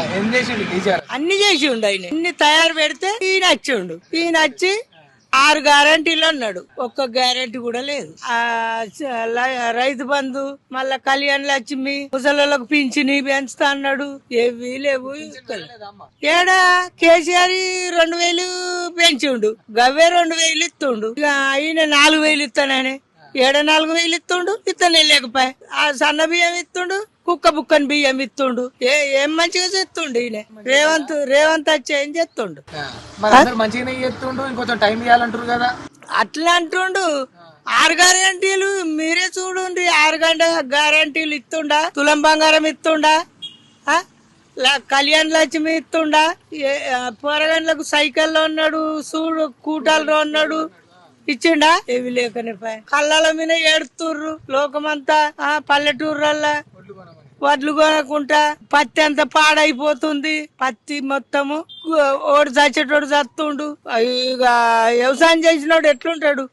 ఏం చేసిండు అన్ని చేసి ఉండు ఆయన. అన్ని తయారు పెడితే ఈయన వచ్చిండు. ఈయన వచ్చి ఆరు గ్యారంటీలు అన్నాడు. ఒక్క గ్యారంటీ కూడా లేదు. ఆ చ- ల- రైతు బంధు మళ్ళా కళ్యాణ్ లక్ష్మి ముసలోళ్ళకు పింఛని పెంచుతా అన్నాడు. ఏవి లేవు. ఏడా? కేసీఆర్ ఈ రెండు వేలు పెంచిండు. గవ్వే రెండు వేలు ఇస్తుండు ఇక ఆయన నాలుగు వేలు ఇస్తానని. ఏడ నాలుగు వేలు ఇస్తుండు ఇతనే లేకపోయా. ఆ సన్న బియ్యం ఇస్తుండు కుక్క బుక్కని బియ్యం ఇస్తుండు ఏ ఏం మంచిగా చేస్తుండు ఈయన? రేవంత్ రేవంత్ వచ్చి ఏం చేస్తుండు? ఆ, మరి అందరు మంచిగానే చేస్తుండు ఇంకొంచెం టైం ఇవ్వాలంటారు కదా. అట్లా అంటుండు. ఆరు గ్యారంటీలు మీరే చూడండి ఆరు గంట గ్యారంటీలు ఇస్తుండా తులం బంగారం ఇస్తుండా కళ్యాణ్ లక్ష్మి ఇస్తుండా పోరగాండ్లకు సైకిల్లో ఉన్నాడు చూడు కూటాల్లో ఉన్నాడు. ఇచ్చిండా? ఏవి లేకనే పాయ్. కళ్ళల మీద ఏడుతుర్రు లోకమంతా ఆ పల్లెటూర్లల్లా. వడ్లు కొనకుండా పత్తి అంతా పాడైపోతుంది. పత్తి మొత్తము ఓడి చచ్చేటోడు చస్తుండు. ఇక వ్యవసాయం చేసినోడు ఎట్లుంటాడు?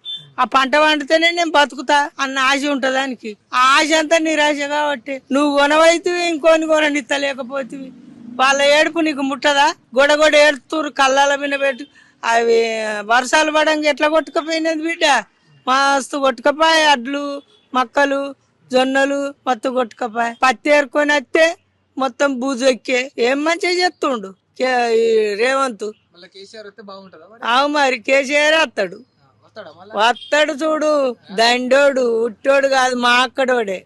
ఆ పంట పండితేనే నేను బతుకుతా అన్న ఆశ ఉంటదానికి ఆ ఆశ అంతా నిరాశ కాబట్టి నువ్వు కొనవైతివి ఇంకోని కొననిత్త లేకపోతే వాళ్ళ ఏడుపు నీకు ముట్టదా? గొడ గొడ ఏడుతురు కళ్ళాల మీద పెట్టు. అవి వర్షాలు పడంగా ఎట్లా కొట్టుకపోయినది బిడ్డ? మస్తు కొట్టుకపోయి అడ్లు మక్కలు జొన్నలు మొత్తం కొట్టుకపోయి. పత్తి ఏరుకొని వస్తే మొత్తం బూజు ఎక్కే. ఏం మంచిగా చెప్తుండు రేవంత్. అవు మరి? కేసీఆర్ వస్తాడు. వస్తాడు చూడు. దండోడు ఉట్టోడు కాదు మా అక్కడోడే.